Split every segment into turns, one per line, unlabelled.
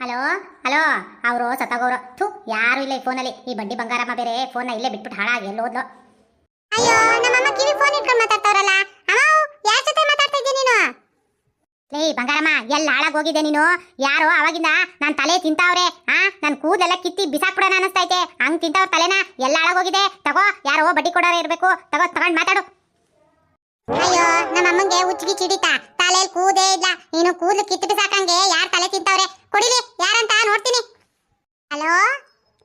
Hello? Hello? ಅವರು ಸತ್ತಾಗೋರು. ಥು ಯಾರು ಇಲ್ಲ ಈ ಫೋನಲ್ಲಿ? ಈ ಬಡ್ಡಿ ಬಂಗಾರಮ್ಮ ಬೇರೆ ಫೋನ್ ಇಲ್ಲೇ ಬಿಟ್ಬಿಟ್ಟು ಹಾಳಾಗಿ ಎಲ್ಲೋದ್ಲು ಅಯ್ಯೋ ನಮ್ಮಮ್ಮ ಕಿವಿ ಫೋನ್ ಇಟ್ಕೊಂಡು ಮಾತಾಡ್ತಾವ್ರಲ್ಲ. ಅಮ್ಮ ಯಾರ ಜೊತೆ ಮಾತಾಡ್ತಾ ಇದ್ದೆ ನೀನು? ಲೇ ಬಂಗಾರಮ್ಮ ಎಲ್ಲ ಹಾಳಾಗಿ ಹೋಗಿದ್ದೆ ನೀನು? ಯಾರೋ ಅವಾಗಿಂದ ನನ್ನ ತಲೆ ತಿಂತಾವ್ರೆ ಆ? ನನ್ನ ಕೂದಲೆಲ್ಲ ಕಿತ್ತಿ ಬಿಸಾಕ್ಬಿಡೋಣ ಅನಿಸ್ತೈತೆ ಹಂಗ್ ತಿಂತಾವ್ರ ತಲೆನ ಎಲ್ಲ ಹಾಳಾಗೋಗಿದೆ ತಗೋ ಯಾರೋ ಬಡ್ಡಿ ಕೊಡೋರು ಇರಬೇಕು. ತಗೋ ತಗೊಂಡು ಮಾತಾಡು. ಅಯ್ಯೋ, ನಮ್ಮ ಅಮ್ಮಂಗೆ ಉಚ್ಚಿಗೆ ಚಿಡಿತಾ. ತಲೆಯಲ್ಲಿ ಕೂದೇ ಇಲ್ಲ. ನೀನು ಕೂದಲು ಕಿತ್ತು ಸಾಕಂಗೆ ಯಾರ್ ತಲೆ ತಿಂತಾವ್ರೆ? ಕೊಡಿಲಿ, ಯಾರಂತ ನೋಡ್ತೀನಿ. ಹಲೋ,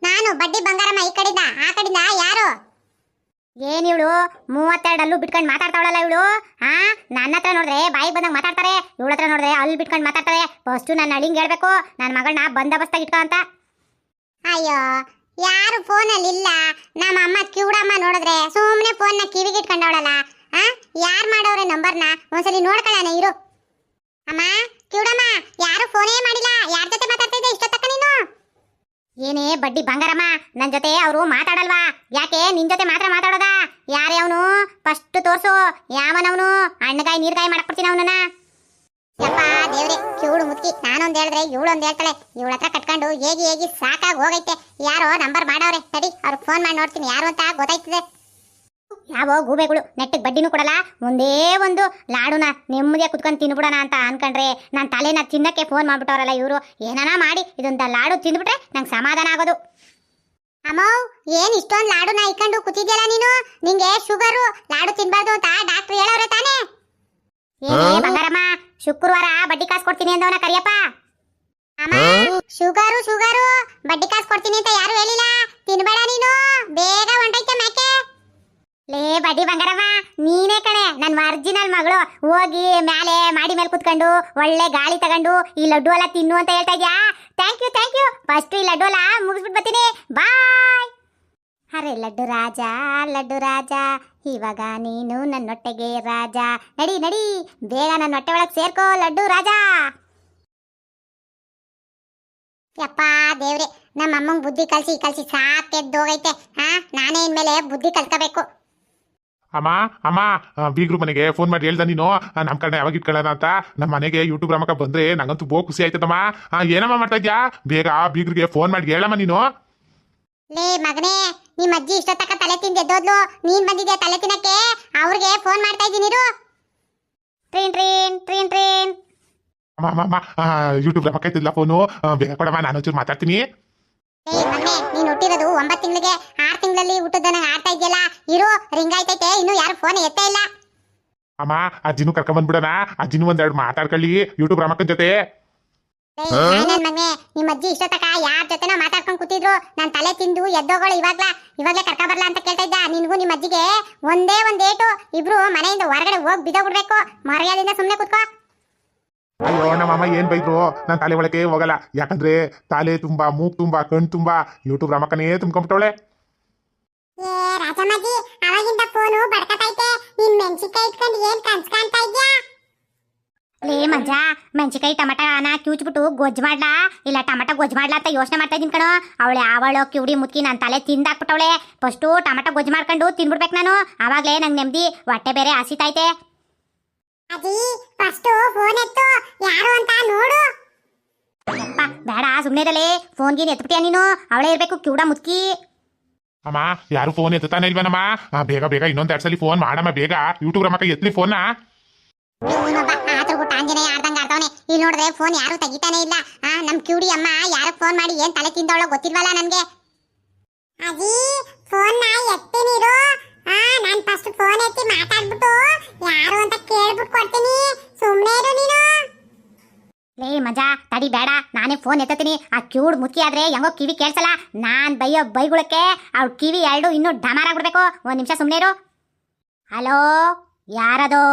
ನಾನು ಬಡ್ಡಿ ಬಂಗಾರಮ್ಮ ಈ ಕಡೆಯಿಂದ, ಆ ಕಡೆಯಿಂದ ಯಾರು? ಏನ್ ಇವಳು? ಮೂವತ್ತೆರಡು ಅಲ್ಲೂ ಬಿಟ್ಕೊಂಡು ಮಾತಾಡ್ತಾವಳಲ್ಲ ಇವಳು? ಹಾ ನನ್ನ ಹತ್ರ ನೋಡಿದ್ರೆ ಬಾಯಿಗೆ ಬಂದಾಗ ಮಾತಾಡ್ತಾರೆ. ಇವಳ ಹತ್ರ ನೋಡಿದ್ರೆ ಅಲ್ಲಿ ಬಿಟ್ಕೊಂಡು ಮಾತಾಡ್ತಾರೆ. ಫಸ್ಟು ನನ್ನ ಅಳಿಂಗ್ ಹೇಳ್ಬೇಕು. ನನ್ನ ಮಗಳನ್ನ ಬಂದೋಬಸ್ತಾಗಿ ಇಟ್ಕೋ ಅಂತ. ಅಯ್ಯೋ, ಯಾರು ಫೋನಲ್ಲಿ ಇಲ್ಲ ನಮ್ಮ ಅಮ್ಮ ಕಿವುಡಮ್ಮ ನೋಡಿದ್ರೆ ಸುಮ್ಮನೆ ಫೋನ್ನ ಕಿವಿಗೆ ಇಟ್ಕೊಂಡವಳಲ್ಲ. ಯಾರು ಮಾಡವ್ರೆ ನಂಬರ್ನ? ಒಂದ್ಸಲಿ ನೋಡ್ಕೊಳ್ಳೋಣ, ಇರು. ಅಮ್ಮ, ಕಿವಡಮ್ಮ, ಯಾರು ಫೋನೇ ಮಾಡಿಲ್ಲ? ಯಾರ ಜೊತೆ ಮಾತಾಡ್ತಾ ಇಷ್ಟೊತ್ತಕ್ಕ ನೀನು? ಏನೇ ಬಡ್ಡಿ ಬಂಗಾರಮ್ಮ ನನ್ನ ಜೊತೆ ಅವರು ಮಾತಾಡಲ್ವಾ? ಯಾಕೆ ನಿನ್ ಜೊತೆ ಮಾತ್ರ ಮಾತಾಡೋದಾ? ಯಾರೇ ಅವನು? ಫಸ್ಟ್ ತೋರ್ಸು. ಯಾವನವನು? ಹಣ್ಣಗಾಯಿ, ನೀರ್ಗಾಯಿ ಮಾಡ್ಕೊಡ್ತೀನಿ ಅವನನ್ನ. ಯಪ್ಪ ದೇವ್ರೆ ಕಿವಳು ಮುತ್ಕಿ ನಾನೊಂದು ಹೇಳಿದ್ರೆ ಒಂದ್ ಹೇಳ್ತಾಳೆ. ಇವಳ ಹತ್ರ ಕಟ್ಕೊಂಡು ಹೇಗಿ ಹೇಗಿ ಸಾಕಾಗಿ ಹೋಗೈತೆ. ಯಾರೋ ನಂಬರ್ ಮಾಡವ್ರೆ. ಸರಿ ಅವ್ರಿಗೆ ಫೋನ್ ಮಾಡಿ ನೋಡ್ತೀನಿ. ಯಾರು ಅಂತ ಗೊತ್ತಾಯ್ತದೆ. ಯಾವ ಗೂಬೆಗಳು ನೆಟ್ಟಿಗೆ ಬಡ್ಡಿನೂ ಕೊಡಲ್ಲ. ಒಂದೇ ಒಂದು ಲಾಡುನ ನೆಮ್ಮದಿಯಾಗಿ ಕುತ್ಕೊಂಡು ತಿನ್ಬಿಡೋಣ ಅಂತ ಅನ್ಕೊಂಡ್ರೆ ನನ್ನ ತಲೆನ ತಿನ್ನಕ್ಕೆ ಫೋನ್ ಮಾಡ್ಬಿಟ್ಟವ್ರಲ್ಲ ಇವರು. ಏನಾನ ಮಾಡಿ ಇದೊಂದು ಲಾಡು ತಿಂದ್ಬಿಟ್ರೆ ನಂಗೆ ಸಮಾಧಾನ ಆಗೋದು. ಅಮ್ಮೋ ಏನ್ ಇಷ್ಟೊಂದು ಲಾಡುನ ಇಕ್ಕೊಂಡು ಕೂತಿದ್ಯಲ್ಲ ನೀನು? ನಿಂಗೆ ಶುಗರು ಲಾಡು ತಿನ್ಬಾರ್ದು ಅಂತ ಡಾಕ್ಟರ್ ಹೇಳೋರೆ ತಾನೇ? ಏನೇ ಬಂಗಾರಮ್ಮ ಶುಕ್ರವಾರ ಬಡ್ಡಿ ಕಾಸು ಕೊಡ್ತೀನಿ ಅಂದವನ ಕರಿಯಪ್ಪ. ಅಮ್ಮ ಶುಗರು ಶುಗರು ಬಡ್ಡಿ ಕಾಸು ಕೊಡ್ತೀನಿ ಅಂತ ಯಾರು ಹೇಳಿಲ್ಲ? ತಿನ್ಬೇಡ ನೀನು ಬೇಗ ಲೇ ಬಡ್ಡಿ ಬಂಗಾರಮ್ಮ, ನೀನೇ ಕಣೆ. ನನ್ನ ಒರಿಜಿನಲ್ ಮಗಳು. ಹೋಗಿ ಮೇಲೆ ಮಾಡಿ ಮೇಲೆ ಕುತ್ಕೊಂಡು, ಒಳ್ಳೆ ಗಾಳಿ ತಗೊಂಡು, ಈ ಲಡ್ಡು ಎಲ್ಲ ತಿನ್ನು ಅಂತ ಹೇಳ್ತಾ ಇದ್ಯಾ? Thank you thank you first ಈ ಲಡ್ಡು ಎಲ್ಲ ಮುಗಿಸ್ಬಿಟ್ಟು ಬರ್ತೀನಿ. ಬಾಯ್ ಅರೆ ಲಡ್ಡು ರಾಜ ಲಡ್ಡು ರಾಜ, ಇವಾಗ ನೀನು ನನ್ನೊಟ್ಟೆಗೆ ರಾಜ. ನಡಿ ನಡಿ. ಬೇಗ ನನ್ನ ಹೊಟ್ಟೆ ಒಳಗೆ ಸೇರ್ಕೋ, ಲಡ್ಡು ರಾಜ. ಯಪ್ಪ ದೇವ್ರೆ ನಮ್ಮ ಅಮ್ಮಂಗೆ ಬುದ್ಧಿ ಕಲ್ಸಿ ಕಲ್ಸಿ ಸಾಕೆದ್ದೋಗೈತೆ ಹಾ, ನಾನೇ ಇನ್ಮೇಲೆ ಬುದ್ಧಿ ಕಲ್ತ್ಕೋಬೇಕು.
ಅಮ್ಮ ಅಮ್ಮ ಬೀಗ್ರು ಮನೆಗೆ ಫೋನ್ ಮಾಡಿ ಹೇಳ್ದ ನೀನು ನಮ್ಮ ನಮ್ ಕಡೆ ಯಾವಾಗ ಇಟ್ಕೊಳ್ಳೋಣ ಅಂತ. ನಮ್ಮ ಮನೆಗೆ ಯೂಟ್ಯೂಬ್ ರಮಕ ಬಂದ್ರೆ ನಂಗಂತೂ ಬೋ ಖುಷಿ ಆಯ್ತದಮ್ಮ. ಏನಮ್ಮ ಮಾಡ್ತಾ ಇದ್ಯಾ? ಬೇಗ ಬೀಗ್ರಿಗೆ ಫೋನ್ ಮಾಡಿ ಹೇಳಮ್ಮ ನೀನು.
ಲೇ ಮಗನೇ ನಿಮ್ಮ ಅಜ್ಜಿ ಇಷ್ಟೊತ್ತಕ ತಲೆ ತಿಂದು ಎದ್ದೋದ್ಲು. ನೀನ್ ಬಂದಿದ್ಯಾ ತಲೆ ತಿನ್ನಕ್ಕೆ? ಅವ್ರಿಗೆ ಫೋನ್ ಮಾಡ್ತಾ ಇದ್ದೀನಿ ಇರು. ಟ್ರೀನ್ ಟ್ರೀನ್ ಟ್ರೀನ್ ಟ್ರೀನ್.
ಅಮ್ಮ ಅಮ್ಮ ಅಮ್ಮ ಯೂಟ್ಯೂಬ್ ರಮಕ ಇತ್ತಿಲ್ಲ ಫೋನು ಬೇಗ ಕೊಡಮ್ಮ ನಾನು ಒಂಚೂರು ಮಾತಾಡ್ತೀನಿ.
ಲೇ ಮೊನ್ನೆ ನೀನ್ ಹುಟ್ಟಿರೋದು ಒಂಬತ್ತು ತಿಂಗಳಿಗೆ ಆರು ತಿಂಗಳಲ್ಲಿ ಹುಟ್ಟದ ನಂಗೆ ಆಡ್ತಾ ಇದೆಯಲ್ಲ? ಇರು ರಿಂಗ್ ಆಯ್ತೈತೆ ಇನ್ನು ಯಾರು ಫೋನ್ ಎತ್ತೇ ಇಲ್ಲ.
ಅಮ್ಮ ಅಜ್ಜಿನೂ ಕರ್ಕೊಂಡ್ ಬಂದ್ಬಿಡಣ ಅಜ್ಜಿನೂ ಒಂದೆರಡು ಮಾತಾಡ್ಕೊಳ್ಳಿ ಯೂಟ್ಯೂಬ್ ರಾಮಕ್ಕನ ಜೊತೆ.
ನನ್ ಮಗನೇ ನಿಮ್ಮ ಅಜ್ಜಿ ಇಷ್ಟೊತ್ತಕ ಯಾರ್ ಜೊತೆನೋ ಮಾತಾಡ್ಕೊಂಡ್ ಕೂತಿದ್ರು. ನಾನ್ ತಲೆ ತಿಂದು ಎದ್ದೋಗಳು ಇವಾಗ್ಲ ಇವಾಗ್ಲೇ ಕರ್ಕ ಬರ್ಲಾ ಅಂತ ಕೇಳ್ತಾ ಇದ್ದ. ನಿನ್ಗೂ ನಿಮ್ಮ ಅಜ್ಜಿಗೆ ಒಂದೇ ಒಂದ್ ಏಟು. ಇಬ್ರು ಮನೆಯಿಂದ ಹೊರಗಡೆ ಹೋಗಿ ಬಿದ್ದೋಗ್ಬಿಡ್ಬೇಕು. ಮರ್ಯಾದಿಂದ ಸುಮ್ನೆ ಕುತ್ಕೋ.
ಅಯ್ಯೋ ನಮ್ಮಮ್ಮ ಏನ್ ಬೈದ್ರು? ನಾನು ತಲೆ ಒಳಗೆ ಹೋಗಲ್ಲ. ಯಾಕಂದ್ರೆ ತಲೆ ತುಂಬಾ, ಮೂಗ್ ತುಂಬಾ ಕಣ್ ತುಂಬಾ ಯೂಟ್ಯೂಬ್ ರಮಕನೇ ತುಂಬ್ಕೊಂಬಿಟ್ಟವಳೆ.
ಲೇ ಮಂಜ ಮೆಣಸಿನ್ಕಾಯಿ ಟಮಟನ ಕ್ಯೂಚ್ಬಿಟ್ಟು ಗೊಜ್ಜು ಮಾಡ್ಲಾ? ಇಲ್ಲ, ಟಮಟ ಗೊಜ್ಜು ಮಾಡ್ಲಾ ಅಂತ ಯೋಚನೆ ಮಾಡ್ತಾ ಇದ್ದೀನಿ ಕಣೋ. ಅವಳೆ ಅವಳು ಕಿವಿಡಿ ಮುತ್ಕಿ ನನ್ನ ತಲೆ ತಿಂದಾಕ್ಬಿಟ್ಟವಳೆ. ಫಸ್ಟು ಟಮಟ ಗೊಜ್ಜು ಮಾಡ್ಕೊಂಡು ತಿನ್ಬಿಡ್ಬೇಕು ನಾನು. ಅವಾಗ್ಲೇ ನಂಗೆ ನೆಮ್ಮದಿ ಹೊಟ್ಟೆ ಬೇರೆ ಹಸಿತೈತೆ ಅಜ್ಜಿ ಫಸ್ಟ್ ಫೋನ್ ಎತ್ತು. ಯಾರು ಅಂತ ನೋಡು. ಅಪ್ಪ ಬೇಡ ಸುಮ್ಮನೆ ಫೋನ್ ಗೀನ್ ಎತ್ಬಿಟ್ಟಿಯ ನೀನು? ಅವಳೇ ಇರ್ಬೇಕು ಕಿವುಡ ಮುತ್ಕಿ.
ಅಮ್ಮ ಯಾರು ಫೋನ್ ಎತ್ತಾನೆ ಇಲ್ವೇನಮ್ಮ? ಆ, ಬೇಗ ಬೇಗ ಇನ್ನೊಂದ್ ಎರಡ್ ಸಲ ಫೋನ್ ಮಾಡಮ್ಮ ಬೇಗ. ಯೂಟ್ಯೂಬ್ ರಮಕ್ಕ ಎತ್ಲಿ ಫೋನ್ನ
ಇವನೊಬ್ಬ ಆತರ ಬಿಟ್ಟು ಆಂಜನೇಯ ಆಡ್ದಂಗ ಆಡ್ತಾವನೆ ಇಲ್ಲಿ ನೋಡಿದ್ರೆ ಫೋನ್ ಯಾರು ತೆಗಿತಾನೆ ಇಲ್ಲ. ಆ ನಮ್ ಕ್ಯೂಡಿ ಅಮ್ಮ ಯಾರ ಫೋನ್ ಮಾಡಿ ಏನ್ ತಲೆ ತಿಂದವಳೋ ಗೊತ್ತಿಲ್ವಲ್ಲ ನನ್ಗೆ ಅಜ್ಜಿ ಫೋನ್ ನಾ ಎತ್ತೀನಿರು ಆ ನಾನ್ ಫಸ್ಟ್ ಫೋನ್ ಎತ್ತಿ ಮಾತಾಡ್ಬಿಟ್ಟು ಯಾರು ಅಂತ ಕೇಳ್ಬಿಟ್ಟು ಕೊಡ್ತೀನಿ ಸುಮ್ನೆ ಇರು ನೀನು ಲೇ ಮಜಾ ತಡಿ ಬೇಡ ನಾನೇ ಫೋನ್ ಎತ್ತತೀನಿ ಆ ಕ್ಯೂಡ್ ಮುತ್ಕಿ ಆದ್ರೆ ಹೆಂಗೋ ಕಿವಿ ಕೇಳ್ಸಲ್ಲ. ನಾನ್ ಬೈಯೋ ಬೈಗುಳಕ್ಕೆ ಅವ್ಳ ಕಿವಿ ಎರಡು ಇನ್ನೂ ಡಮಾರ್ ಆಗ್ಬಿಡ್ಬೇಕು. ಒಂದ್ ನಿಮಿಷ ಸುಮ್ನೆ ಇರು. ಹಲೋ ಯಾರದು?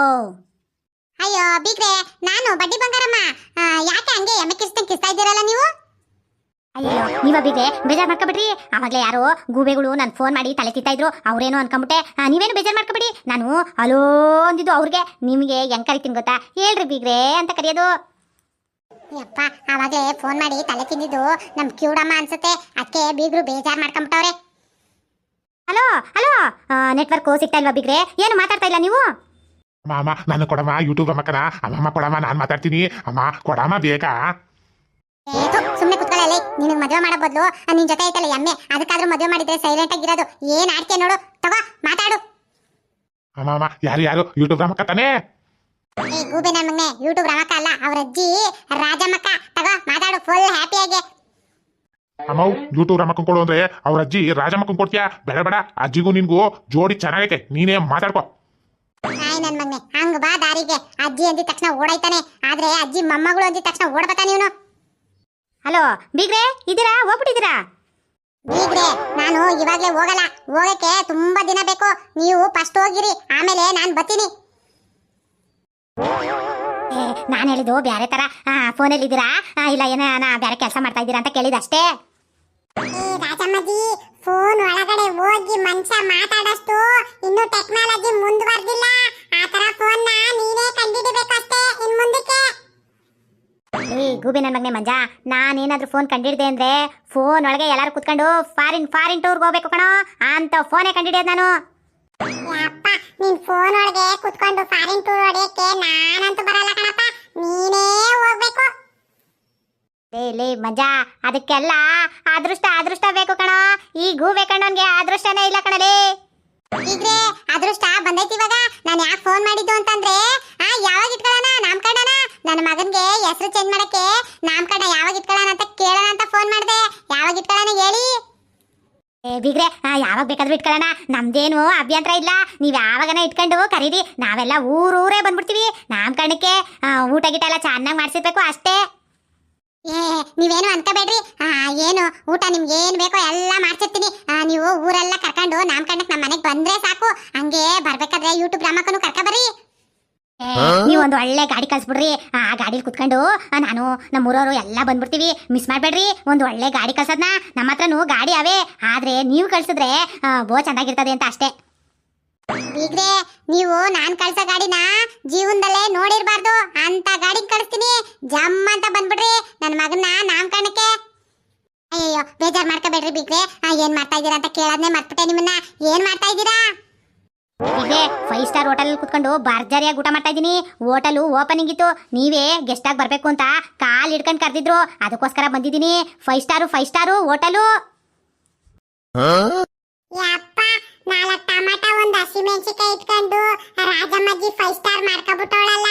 ಅಯ್ಯೋ ಬೀಗ್ರೆ ನಾನು ಬಡ್ಡಿ ಬಂಗಾರಮ್ಮ. ಯಾಕೆ ಹಂಗೆ ಎಮ್ಮೆ ಕಿಸ್ತಾ ಇದ್ದೀರಲ್ಲ ನೀವು? ಅಯ್ಯೋ ನೀವ ಬೀಗ್ರೆ ಬೇಜಾರ್ ಮಾಡ್ಕೊಬಿಡ್ರಿ. ಆವಾಗಲೇ ಯಾರೋ ಗೂಬೆಗಳು ನನ್ ಫೋನ್ ಮಾಡಿ ತಲೆ ತಿತ್ತಾ ಇದ್ರು. ಅವ್ರೇನು ಅನ್ಕೊಂಬಿಟ್ಟೆ ನೀವೇನು ಬೇಜಾರ್ ಮಾಡ್ಕೊಬಿಡಿ. ನಾನು ಅಲೋ ಅಂದಿದ್ದು ಅವ್ರಿಗೆ. ನಿಮಗೆ ಹೆಂಗ್ ಕರಿತೀನಿ ಗೊತ್ತಾ? ಹೇಳ್ರಿ ಬೀಗ್ರೆ ಅಂತ ಕರೆಯೋದು. ಯಪ್ಪ ಆವಾಗಲೇ ಫೋನ್ ಮಾಡಿ ತಲೆ ತಿಂದಿದ್ದು ನಮ್ ಕ್ಯೂಡಮ್ಮ ಅನ್ಸುತ್ತೆ. ಅದಕ್ಕೆ ಬೀಗ್ರು ಬೇಜಾರ್ ಮಾಡ್ಕೊಂಬಿಟ್ಟವ್ರೆ. ಹಲೋ ಹಲೋ ನೆಟ್ವರ್ಕ್ ಸಿಗ್ತಾ ಇಲ್ವಾ ಬಿಗ್ರೆ? ಏನು ಮಾತಾಡ್ತಾ ಇಲ್ಲ ನೀವು?
ಅಮ್ಮ ಅಮ್ಮ ನಾನು ಕೊಡಮ್ಮ ಯೂಟ್ಯೂಬ್ ಅಮ್ಮಕ್ಕನ ಅಮ್ಮಮ್ಮ ಕೊಡಮ್ಮ ನಾನು ಮಾತಾಡ್ತೀನಿ. ಅಮ್ಮ ಕೊಡಮ್ಮ ಬೇಗ.
ಸುಮ್ಮನೆ ಕುತ್ಕೊಳ್ಳಿ ನಿನಗೆ ಮದುವೆ ಮಾಡೋ ಬದಲು ನಿನ್ನ ನಿನ್ ಜೊತೆ ಐತಲ್ಲ ಎಮ್ಮೆ. ಅದಕ್ಕಾದ್ರೂ ಮದುವೆ ಮಾಡಿದ್ರೆ ಸೈಲೆಂಟ್ ಆಗಿರೋದು. ಏನ್ ಆಡ್ತೀಯ ನೋಡು. ತಗೋ ಮಾತಾಡು.
ಅಮ್ಮ ಅಮ್ಮ ಯಾರು ಯಾರು? ಯೂಟ್ಯೂಬ್ ಅಮ್ಮಕ್ಕ ತಾನೇ
ಈ ಗೂಬೆ ನಮ್ಮನೆ ಮಗನೆ ಯೂಟ್ಯೂಬ್ ರಮಕ್ಕ ಅಲ್ಲ ಅವ್ರ ಅಜ್ಜಿ ರಾಜಮ್ಮಕ್ಕ ತಗೋ ಮಾತಾಡು ಫುಲ್ ಹ್ಯಾಪಿಯಾಗಿ
ಅಮ್ಮ ಯೂಟ್ಯೂಬ್ ರಮಕ್ಕನ್ ಕೊಡು ಅಂದ್ರೆ ಅವ್ರ ಅಜ್ಜಿ ರಾಜಮ್ಮಕ್ಕನ್ ಕೊಡ್ತೀಯಾ? ಬೇಡ ಬೇಡ ಅಜ್ಜಿಗೂ ನಿನ್ಗೂ ಜೋಡಿ ಚೆನ್ನಾಗೈತೆ ನೀನೇ ಮಾತಾಡ್ಕೋ.
ಹಾಯ್ ನನ್ ಮಗನೆ ಹಂಗ ಬಾ ದಾರಿಗೆ. ಅಜ್ಜಿ ಅಂದಿದ ತಕ್ಷಣ ಓಡಾಯ್ತಾನೆ. ಆದ್ರೆ ಅಜ್ಜಿ ಮೊಮ್ಮಗಳು ಅಂದಿದ ತಕ್ಷಣ ಓಡ್ಬತ್ತಾನೆ ಇವನು ಹಲೋ ಬೀಗ್ರೆ ಇದೀರಾ? ಹೋಗ್ಬಿಟ್ಟಿದ್ದೀರಾ ಬೀಗ್ರೆ ನಾನು ಇವಾಗ್ಲೇ ಹೋಗಲ್ಲ. ಹೋಗಕ್ಕೆ ತುಂಬಾ ದಿನ ಬೇಕು. ನೀವು ಫಸ್ಟ್ ಹೋಗಿರಿ ಆಮೇಲೆ ನಾನು ಬರ್ತೀನಿ. ನಾನು ಹೇಳಿದ್ದು ಬ್ಯಾರೆ ತರ. ಫೋನಲ್ಲಿ ಇದ್ದೀರಾ? ಇಲ್ಲ ಏನ ನಾ ಬ್ಯಾರೆ ಕೆಲಸ ಮಾಡ್ತಾ ಇದ್ದೀರಾ ಅಂತ ಕೇಳಿದಷ್ಟೇ. ರಾಜಮ್ಮಜಿ ಫೋನ್ ಒಳಗಡೆ ಹೋಗಿ ಮನುಷ್ಯ ಮಾತಾಡಷ್ಟು ಇನ್ನು ಟೆಕ್ನಾಲಜಿ ಮುಂದುವರೆದಿಲ್ಲ. ಆ ತರ ಫೋನ್ ನೀನೇ ಕಂಡಿಡಿಬೇಕು ಅಷ್ಟೇ ಇನ್ ಮುಂದಕ್ಕೆ. ಏ ಗೂಬಿ ನನ್ನ ಮಗನೆ ಮಂಜ ನಾನೇನಾದ್ರೂ ಫೋನ್ ಕಂಡಿಡ್ದೆ ಅಂದ್ರೆ ಫೋನ್ ಒಳಗೆ ಎಲ್ಲಾರು ಕುತ್ಕೊಂಡು ಫಾರಿನ್ ಫಾರಿನ್ ಟೂರ್ಗೆ ಹೋಗ್ಬೇಕು ಕಣೋ ಅಂತ ಫೋನೇ ಕಂಡಿಡಿಯೋದು ನಾನು. ನಿನ್ ಫೋನ್ ಒಳಗೆ ಕುತ್ಕೊಂಡು ಫಾರಿನ್ ಟೂರ್ ಹೊಡೆಯಕ್ಕೆ ನಾನಂತೂ ಬರಲ್ಲ ಕಣಪ್ಪ. ನೀನೇ ಹೋಗ್ಬೇಕು. ಲೇ ಲೇ ಮಜಾ ಅದಕ್ಕೆಲ್ಲ ಅದೃಷ್ಟ ಅದೃಷ್ಟ ಬೇಕು ಕಣ. ಈ ಗೂಬೆ ಕಣ್ಣನ್ಗೆ ಅದೃಷ್ಟನೇ ಇಲ್ಲ ಕಣಲೇ. ಇದ್ರೆ ಅದೃಷ್ಟ ಬಂದೈತಿ ಇವಾಗ? ನಾನು ಯಾಕೆ ಫೋನ್ ಮಾಡಿದ್ದು ಅಂತಂದ್ರೆ ಆ ಯಾವಾಗ ಇಟ್ಕೊಳ್ಳೋಣ? ನಾಮಕರಣ ನನ್ನ ಮಗನ್ಗೆ ಹೆಸರು ಚೇಂಜ್ ಮಾಡಕ್ಕೆ ನಾಮಕರಣ ಯಾವಾಗ ಇಟ್ಕೊಳ್ಳೋಣ ಅಂತ ಕೇಳೋಣ ಅಂತ ಫೋನ್ ಮಾಡಿದೆ. ಯಾವಾಗ ಇಟ್ಕೊಳ್ಳೋಣ ಹೇಳಿ? ಏ ಬಿಗ್ರೆ ಯಾವಾಗ ಬೇಕಾದ್ರೂ ಇಟ್ಕೊಳ್ಳೋಣ. ನಮ್ದೇನು ಅಭ್ಯಂತರ ಇಲ್ಲ. ನೀವು ಯಾವಾಗನ ಇಟ್ಕೊಂಡು ಕರೀರಿ. ನಾವೆಲ್ಲ ಊರೂರೇ ಬಂದ್ಬಿಡ್ತೀವಿ. ನಮ್ಮ ಆ, ಊಟ ಗೀಟ ಎಲ್ಲ ಚೆನ್ನಾಗಿ ಮಾಡಿಸಿರ್ಬೇಕು ಅಷ್ಟೇ. ಏ ನೀವೇನು ಅನ್ಕೋಬೇಡ್ರಿ. ಏನು ಊಟ ನಿಮ್ಗೆ ಏನು ಬೇಕೋ ಎಲ್ಲ ಮಾಡ್ಸಿರ್ತೀನಿ. ನೀವು ಊರೆಲ್ಲ ಕರ್ಕೊಂಡು ನಾಮಕರಣಕ್ಕೆ ನಮ್ಮ ಮನೆಗೆ ಬಂದ್ರೆ ಸಾಕು. ಹಂಗೆ ಬರ್ಬೇಕಾದ್ರೆ ಯೂಟ್ಯೂಬ್ ರಾಮಕ್ಕನು ಕರ್ಕ ಬರ್ರಿ ನೀವು ಒಂದು ಒಳ್ಳೆ ಗಾಡಿ ಕಳ್ಸ್ಬಿಡ್ರಿ. ಆ ಗಾಡಿಲಿ ಕುತ್ಕೊಂಡು ನಾನು ನಮ್ಮ ಊರವರು ಎಲ್ಲ ಬಂದ್ಬಿಡ್ತೀವಿ. ಮಿಸ್ ಮಾಡ್ಬೇಡ್ರಿ. ಒಂದು ಒಳ್ಳೆ ಗಾಡಿ ಕಳ್ಸೋದ್ನ. ನಮ್ಮ ಹತ್ರನೂ ಗಾಡಿ ಅವೇ. ಆದ್ರೆ ನೀವು ಕಳ್ಸಿದ್ರೆ ಬೋ ಚೆನ್ನಾಗಿರ್ತದೆ ಅಂತ ಅಷ್ಟೇ. ಬೀಗ್ರೆ ನೀವು ನಾನ್ ಕಳ್ಸೋ ಗಾಡಿನ ಜೀವನದಲ್ಲೇ ನೋಡಿರ್ಬಾರ್ದು. ಅಂತ ಗಾಡಿ ಕಳಿಸ್ತೀನಿ. ಜಮ್ ಅಂತ ಬಂದ್ಬಿಡ್ರಿ. ನನ್ನ ಮಗನ ನಾಮಕರಣಕ್ಕೆ ಅಯ್ಯೋ ಬೇಜಾರ್ ಮಾಡ್ಕೋಬೇಡ್ರಿ ಬೀಗ್ರೆ. ಆ, ಏನ್ ಮಾಡ್ತಾ ಇದ್ದೀರಾ ಅಂತ ಕೇಳೋದ್ನೆ ಮರ್ತ್ಬಿಟ್ಟೆ ನಿಮ್ಮನ್ನ. ಏನ್ ಮಾಡ್ತಾ ಇದ್ದೀರಾ? ಫೈವ್ ಸ್ಟಾರ್ ಹೋಟೆಲ್ ಕುತ್ಕೊಂಡು ಭರ್ಜರಿಯಾಗಿ ಊಟ ಮಾಡ್ತಾ ಇದ್ದೀನಿ. ಹೋಟೆಲು ಓಪನಿಂಗ್ ಇತ್ತು. ನೀವೇ ಗೆಸ್ಟ್ ಆಗಿ ಬರಬೇಕು ಅಂತ ಕಾಲ್ ಹಿಡ್ಕೊಂಡು ಕರೆದಿದ್ರು. ಅದಕ್ಕೋಸ್ಕರ ಬಂದಿದ್ದೀನಿ. Five star five star hotel ನಾಲ್ಕು ಟಮಾಟ ಒಂದು ಹಸಿಮೆಣಸಿಕಾಯಿ ಇಟ್ಕೊಂಡು ರಾಜಮ್ಮಜ್ಜಿ ಫೈವ್ ಸ್ಟಾರ್ ಮಾಡ್ಕೊಬಿಟ್ಟವಳಲ್ಲ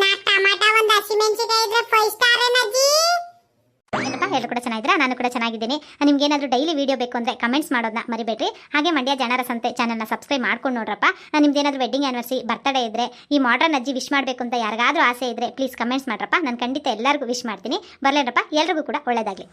ನಾಲ್ಕು ಟಮಾಟ ಒಂದು ಹಸಿಮೆಣಸಿಕಾಯಿ ಇದ್ರೆ ಫೈವ್ ಸ್ಟಾರ್ ಏನಜ್ಜಿ ಎಲ್ಲರೂ ಕೂಡ ಚೆನ್ನಾಗಿದ್ದೀರಾ? ನಾನು ಕೂಡ ಚೆನ್ನಾಗಿದ್ದೀನಿ. ನಿಮ್ಗೆ ಏನಾದರೂ ಡೈಲಿ ವೀಡಿಯೋ ಬೇಕು ಅಂದರೆ ಕಮೆಂಟ್ಸ್ ಮಾಡೋದನ್ನ ಮರಿಬೇಡ್ರಿ. ಹಾಗೆ ಮಂಡ್ಯ ಜನರ ಸಂತೆ ಚಾನಲ್ನ ಸಬ್ಸ್ಕ್ರೈಬ್ ಮಾಡ್ಕೊಂಡು ನೋಡ್ರಪ್ಪ. ನಿಮ್ದು ಏನಾದರೂ ವೆಡ್ಡಿಂಗ್ ಆನಿವರ್ಸರಿ ಬರ್ತಡೇ ಇದ್ದರೆ ಈ ಮಾಡ್ರನ್ ಅಜ್ಜಿ ವಿಶ್ ಮಾಡಬೇಕು ಅಂತ ಯಾರಿಗಾದರೂ ಆಸೆ ಇದ್ದರೆ ಪ್ಲೀಸ್ ಕಮೆಂಟ್ಸ್ ಮಾಡ್ರಪ್ಪ. ನಾನು ಖಂಡಿತ ಎಲ್ಲರಿಗೂ ವಿಶ್ ಮಾಡ್ತೀನಿ. ಬರಲೇನಪ್ಪ? ಎಲ್ರಿಗೂ ಕೂಡ ಒಳ್ಳೇದಾಗಲಿ.